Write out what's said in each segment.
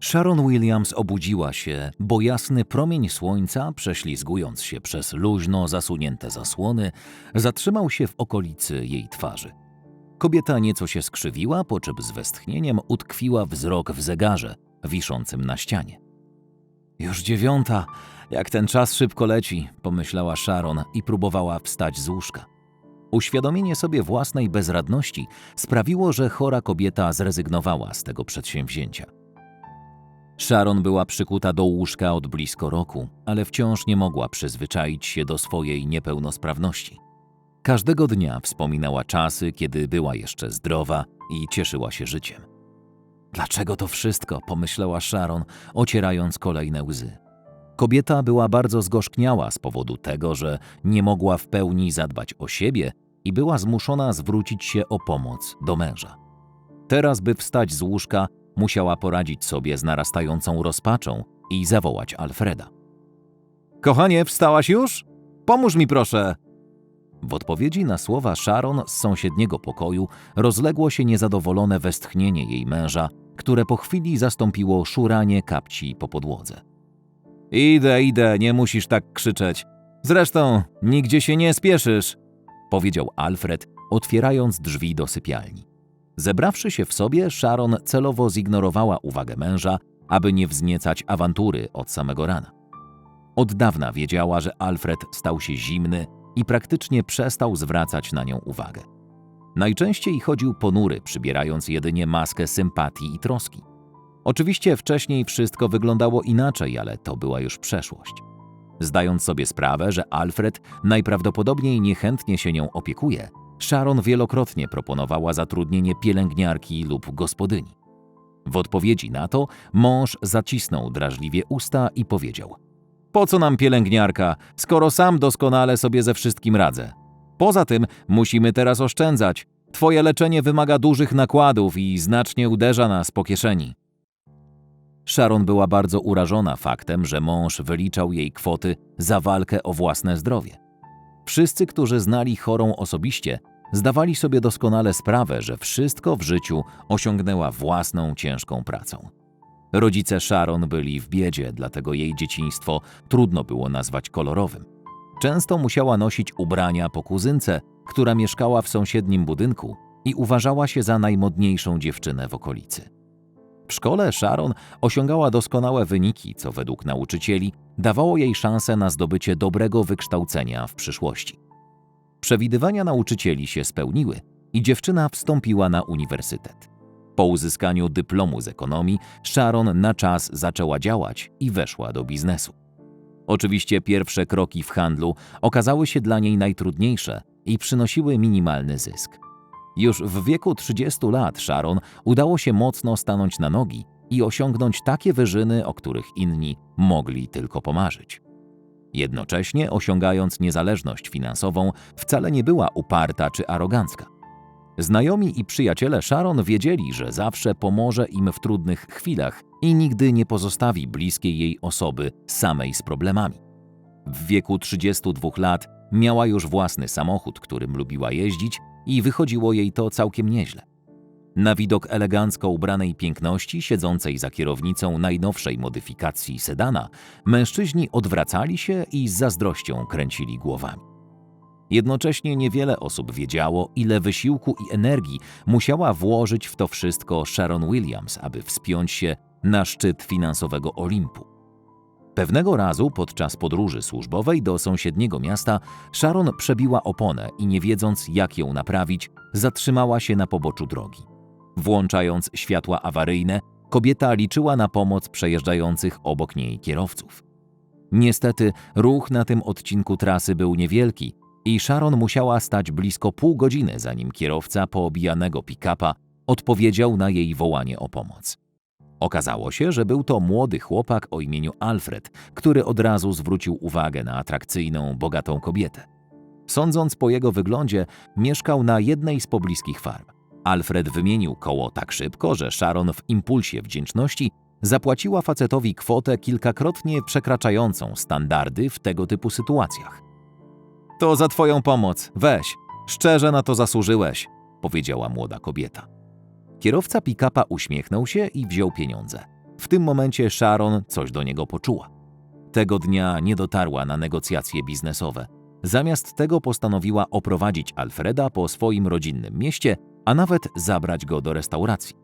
Sharon Williams obudziła się, bo jasny promień słońca, prześlizgując się przez luźno zasunięte zasłony, zatrzymał się w okolicy jej twarzy. Kobieta nieco się skrzywiła, po czym z westchnieniem utkwiła wzrok w zegarze, wiszącym na ścianie. Już dziewiąta, jak ten czas szybko leci, pomyślała Sharon i próbowała wstać z łóżka. Uświadomienie sobie własnej bezradności sprawiło, że chora kobieta zrezygnowała z tego przedsięwzięcia. Sharon była przykuta do łóżka od blisko roku, ale wciąż nie mogła przyzwyczaić się do swojej niepełnosprawności. Każdego dnia wspominała czasy, kiedy była jeszcze zdrowa i cieszyła się życiem. Dlaczego to wszystko? pomyślała Sharon, ocierając kolejne łzy. Kobieta była bardzo zgorzkniała z powodu tego, że nie mogła w pełni zadbać o siebie i była zmuszona zwrócić się o pomoc do męża. Teraz, by wstać z łóżka, musiała poradzić sobie z narastającą rozpaczą i zawołać Alfreda. Kochanie, wstałaś już? Pomóż mi proszę! W odpowiedzi na słowa Sharon z sąsiedniego pokoju rozległo się niezadowolone westchnienie jej męża, które po chwili zastąpiło szuranie kapci po podłodze. Idę, idę, nie musisz tak krzyczeć. Zresztą nigdzie się nie spieszysz, powiedział Alfred, otwierając drzwi do sypialni. Zebrawszy się w sobie, Sharon celowo zignorowała uwagę męża, aby nie wzniecać awantury od samego rana. Od dawna wiedziała, że Alfred stał się zimny i praktycznie przestał zwracać na nią uwagę. Najczęściej chodził ponury, przybierając jedynie maskę sympatii i troski. Oczywiście wcześniej wszystko wyglądało inaczej, ale to była już przeszłość. Zdając sobie sprawę, że Alfred najprawdopodobniej niechętnie się nią opiekuje, Sharon wielokrotnie proponowała zatrudnienie pielęgniarki lub gospodyni. W odpowiedzi na to mąż zacisnął drażliwie usta i powiedział: Po co nam pielęgniarka, skoro sam doskonale sobie ze wszystkim radzę? Poza tym musimy teraz oszczędzać. Twoje leczenie wymaga dużych nakładów i znacznie uderza nas po kieszeni. Sharon była bardzo urażona faktem, że mąż wyliczał jej kwoty za walkę o własne zdrowie. Wszyscy, którzy znali chorą osobiście, zdawali sobie doskonale sprawę, że wszystko w życiu osiągnęła własną ciężką pracą. Rodzice Sharon byli w biedzie, dlatego jej dzieciństwo trudno było nazwać kolorowym. Często musiała nosić ubrania po kuzynce, która mieszkała w sąsiednim budynku i uważała się za najmodniejszą dziewczynę w okolicy. W szkole Sharon osiągała doskonałe wyniki, co według nauczycieli dawało jej szansę na zdobycie dobrego wykształcenia w przyszłości. Przewidywania nauczycieli się spełniły i dziewczyna wstąpiła na uniwersytet. Po uzyskaniu dyplomu z ekonomii, Sharon na czas zaczęła działać i weszła do biznesu. Oczywiście pierwsze kroki w handlu okazały się dla niej najtrudniejsze i przynosiły minimalny zysk. Już w wieku 30 lat Sharon udało się mocno stanąć na nogi i osiągnąć takie wyżyny, o których inni mogli tylko pomarzyć. Jednocześnie osiągając niezależność finansową, wcale nie była uparta czy arogancka. Znajomi i przyjaciele Sharon wiedzieli, że zawsze pomoże im w trudnych chwilach i nigdy nie pozostawi bliskiej jej osoby samej z problemami. W wieku 32 lat miała już własny samochód, którym lubiła jeździć i wychodziło jej to całkiem nieźle. Na widok elegancko ubranej piękności siedzącej za kierownicą najnowszej modyfikacji sedana, mężczyźni odwracali się i z zazdrością kręcili głowami. Jednocześnie niewiele osób wiedziało, ile wysiłku i energii musiała włożyć w to wszystko Sharon Williams, aby wspiąć się na szczyt finansowego Olimpu. Pewnego razu podczas podróży służbowej do sąsiedniego miasta Sharon przebiła oponę i nie wiedząc jak ją naprawić, zatrzymała się na poboczu drogi. Włączając światła awaryjne, kobieta liczyła na pomoc przejeżdżających obok niej kierowców. Niestety ruch na tym odcinku trasy był niewielki i Sharon musiała stać blisko pół godziny, zanim kierowca poobijanego pick-upa odpowiedział na jej wołanie o pomoc. Okazało się, że był to młody chłopak o imieniu Alfred, który od razu zwrócił uwagę na atrakcyjną, bogatą kobietę. Sądząc po jego wyglądzie, mieszkał na jednej z pobliskich farm. Alfred wymienił koło tak szybko, że Sharon w impulsie wdzięczności zapłaciła facetowi kwotę kilkakrotnie przekraczającą standardy w tego typu sytuacjach. To za twoją pomoc, weź, szczerze na to zasłużyłeś, powiedziała młoda kobieta. Kierowca pick-upa uśmiechnął się i wziął pieniądze. W tym momencie Sharon coś do niego poczuła. Tego dnia nie dotarła na negocjacje biznesowe. Zamiast tego postanowiła oprowadzić Alfreda po swoim rodzinnym mieście, a nawet zabrać go do restauracji.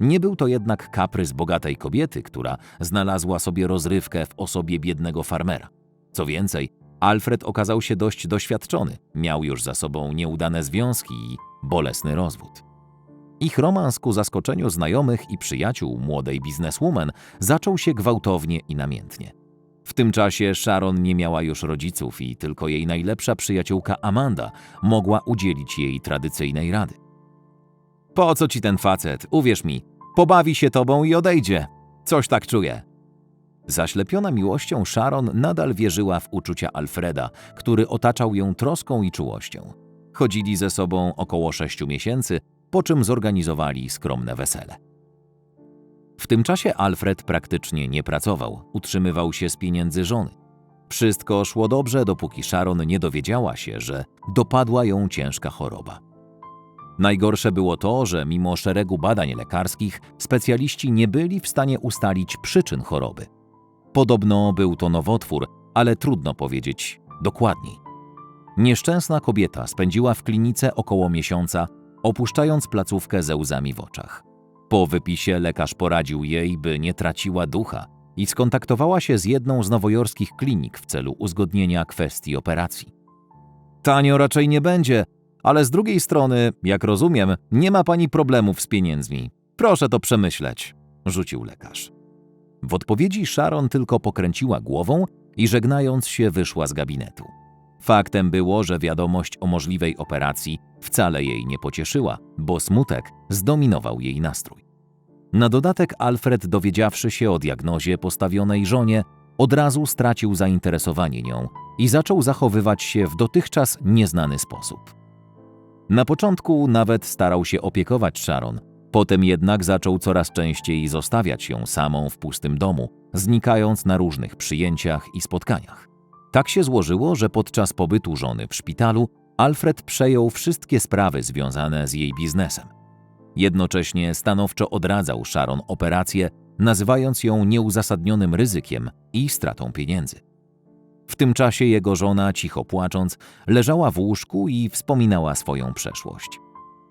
Nie był to jednak kaprys bogatej kobiety, która znalazła sobie rozrywkę w osobie biednego farmera. Co więcej, Alfred okazał się dość doświadczony, miał już za sobą nieudane związki i bolesny rozwód. Ich romans ku zaskoczeniu znajomych i przyjaciół młodej bizneswoman zaczął się gwałtownie i namiętnie. W tym czasie Sharon nie miała już rodziców i tylko jej najlepsza przyjaciółka Amanda mogła udzielić jej tradycyjnej rady. Po co ci ten facet? Uwierz mi, pobawi się tobą i odejdzie. Coś tak czuję. Zaślepiona miłością Sharon nadal wierzyła w uczucia Alfreda, który otaczał ją troską i czułością. Chodzili ze sobą około sześciu miesięcy, po czym zorganizowali skromne wesele. W tym czasie Alfred praktycznie nie pracował, utrzymywał się z pieniędzy żony. Wszystko szło dobrze, dopóki Sharon nie dowiedziała się, że dopadła ją ciężka choroba. Najgorsze było to, że mimo szeregu badań lekarskich specjaliści nie byli w stanie ustalić przyczyn choroby. Podobno był to nowotwór, ale trudno powiedzieć dokładniej. Nieszczęsna kobieta spędziła w klinice około miesiąca, opuszczając placówkę ze łzami w oczach. Po wypisie lekarz poradził jej, by nie traciła ducha i skontaktowała się z jedną z nowojorskich klinik w celu uzgodnienia kwestii operacji. Tanio raczej nie będzie, ale z drugiej strony, jak rozumiem, nie ma pani problemów z pieniędzmi. Proszę to przemyśleć, rzucił lekarz. W odpowiedzi Sharon tylko pokręciła głową i żegnając się wyszła z gabinetu. Faktem było, że wiadomość o możliwej operacji wcale jej nie pocieszyła, bo smutek zdominował jej nastrój. Na dodatek Alfred, dowiedziawszy się o diagnozie postawionej żonie, od razu stracił zainteresowanie nią i zaczął zachowywać się w dotychczas nieznany sposób. Na początku nawet starał się opiekować Sharon, potem jednak zaczął coraz częściej zostawiać ją samą w pustym domu, znikając na różnych przyjęciach i spotkaniach. Tak się złożyło, że podczas pobytu żony w szpitalu Alfred przejął wszystkie sprawy związane z jej biznesem. Jednocześnie stanowczo odradzał Sharon operację, nazywając ją nieuzasadnionym ryzykiem i stratą pieniędzy. W tym czasie jego żona, cicho płacząc, leżała w łóżku i wspominała swoją przeszłość.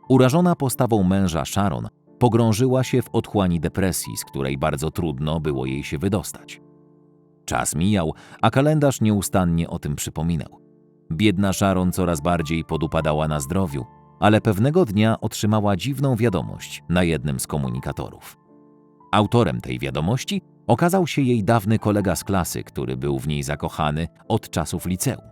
Urażona postawą męża Sharon pogrążyła się w otchłani depresji, z której bardzo trudno było jej się wydostać. Czas mijał, a kalendarz nieustannie o tym przypominał. Biedna Sharon coraz bardziej podupadała na zdrowiu, ale pewnego dnia otrzymała dziwną wiadomość na jednym z komunikatorów. Autorem tej wiadomości okazał się jej dawny kolega z klasy, który był w niej zakochany od czasów liceum.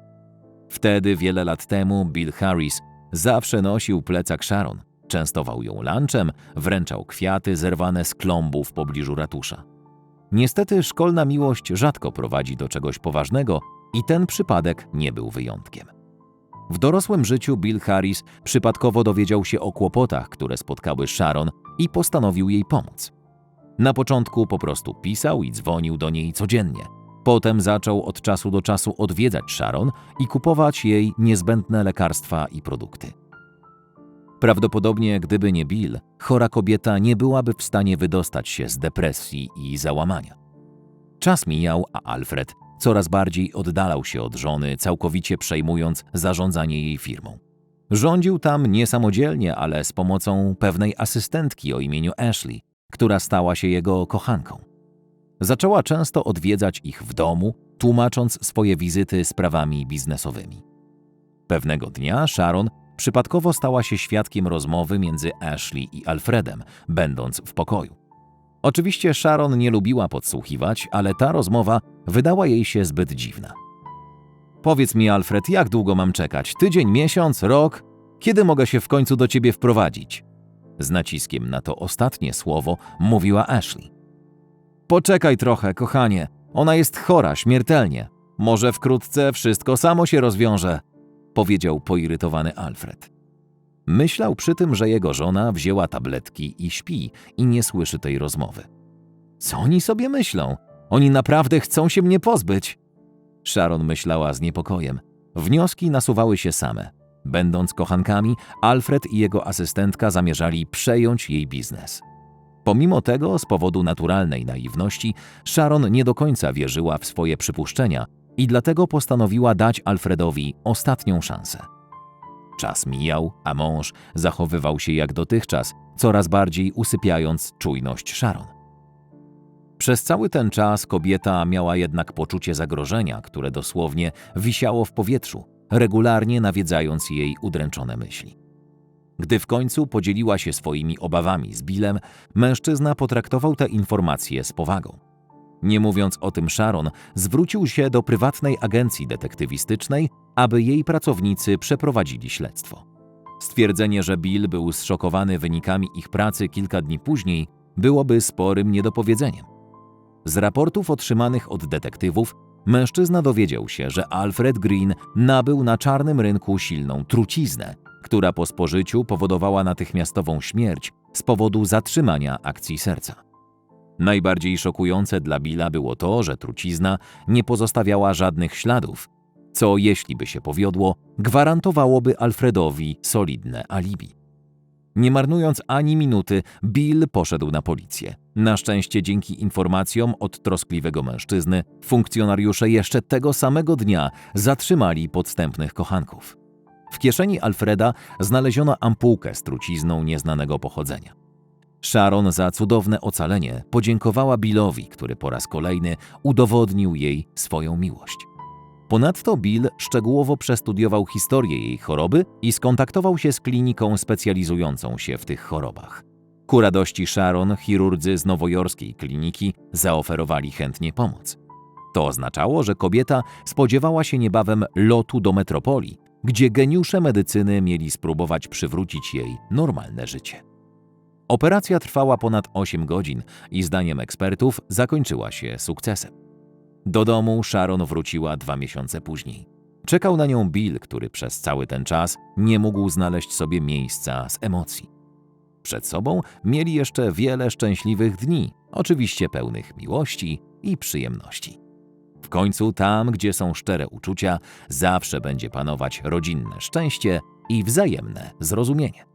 Wtedy, wiele lat temu, Bill Harris zawsze nosił plecak Sharon, częstował ją lunchem, wręczał kwiaty zerwane z klombu w pobliżu ratusza. Niestety szkolna miłość rzadko prowadzi do czegoś poważnego i ten przypadek nie był wyjątkiem. W dorosłym życiu Bill Harris przypadkowo dowiedział się o kłopotach, które spotkały Sharon i postanowił jej pomóc. Na początku po prostu pisał i dzwonił do niej codziennie. Potem zaczął od czasu do czasu odwiedzać Sharon i kupować jej niezbędne lekarstwa i produkty. Prawdopodobnie, gdyby nie Bill, chora kobieta nie byłaby w stanie wydostać się z depresji i załamania. Czas mijał, a Alfred coraz bardziej oddalał się od żony, całkowicie przejmując zarządzanie jej firmą. Rządził tam nie samodzielnie, ale z pomocą pewnej asystentki o imieniu Ashley, która stała się jego kochanką. Zaczęła często odwiedzać ich w domu, tłumacząc swoje wizyty sprawami biznesowymi. Pewnego dnia Sharon przypadkowo stała się świadkiem rozmowy między Ashley i Alfredem, będąc w pokoju. Oczywiście Sharon nie lubiła podsłuchiwać, ale ta rozmowa wydała jej się zbyt dziwna. Powiedz mi, Alfred, jak długo mam czekać? Tydzień, miesiąc, rok? Kiedy mogę się w końcu do ciebie wprowadzić? Z naciskiem na to ostatnie słowo mówiła Ashley. Poczekaj trochę, kochanie. Ona jest chora, śmiertelnie. Może wkrótce wszystko samo się rozwiąże, powiedział poirytowany Alfred. Myślał przy tym, że jego żona wzięła tabletki i śpi i nie słyszy tej rozmowy. Co oni sobie myślą? Oni naprawdę chcą się mnie pozbyć. Sharon myślała z niepokojem. Wnioski nasuwały się same. Będąc kochankami, Alfred i jego asystentka zamierzali przejąć jej biznes. Pomimo tego, z powodu naturalnej naiwności, Sharon nie do końca wierzyła w swoje przypuszczenia i dlatego postanowiła dać Alfredowi ostatnią szansę. Czas mijał, a mąż zachowywał się jak dotychczas, coraz bardziej usypiając czujność Sharon. Przez cały ten czas kobieta miała jednak poczucie zagrożenia, które dosłownie wisiało w powietrzu, regularnie nawiedzając jej udręczone myśli. Gdy w końcu podzieliła się swoimi obawami z Billem, mężczyzna potraktował te informacje z powagą. Nie mówiąc o tym Sharon, zwrócił się do prywatnej agencji detektywistycznej, aby jej pracownicy przeprowadzili śledztwo. Stwierdzenie, że Bill był zszokowany wynikami ich pracy kilka dni później, byłoby sporym niedopowiedzeniem. Z raportów otrzymanych od detektywów, mężczyzna dowiedział się, że Alfred Green nabył na czarnym rynku silną truciznę, która po spożyciu powodowała natychmiastową śmierć z powodu zatrzymania akcji serca. Najbardziej szokujące dla Billa było to, że trucizna nie pozostawiała żadnych śladów, co jeśli by się powiodło, gwarantowałoby Alfredowi solidne alibi. Nie marnując ani minuty, Bill poszedł na policję. Na szczęście dzięki informacjom od troskliwego mężczyzny, funkcjonariusze jeszcze tego samego dnia zatrzymali podstępnych kochanków. W kieszeni Alfreda znaleziono ampułkę z trucizną nieznanego pochodzenia. Sharon za cudowne ocalenie podziękowała Billowi, który po raz kolejny udowodnił jej swoją miłość. Ponadto Bill szczegółowo przestudiował historię jej choroby i skontaktował się z kliniką specjalizującą się w tych chorobach. Ku radości Sharon, chirurdzy z nowojorskiej kliniki zaoferowali chętnie pomoc. To oznaczało, że kobieta spodziewała się niebawem lotu do metropolii, gdzie geniusze medycyny mieli spróbować przywrócić jej normalne życie. Operacja trwała ponad 8 godzin i zdaniem ekspertów zakończyła się sukcesem. Do domu Sharon wróciła dwa miesiące później. Czekał na nią Bill, który przez cały ten czas nie mógł znaleźć sobie miejsca z emocji. Przed sobą mieli jeszcze wiele szczęśliwych dni, oczywiście pełnych miłości i przyjemności. W końcu tam, gdzie są szczere uczucia, zawsze będzie panować rodzinne szczęście i wzajemne zrozumienie.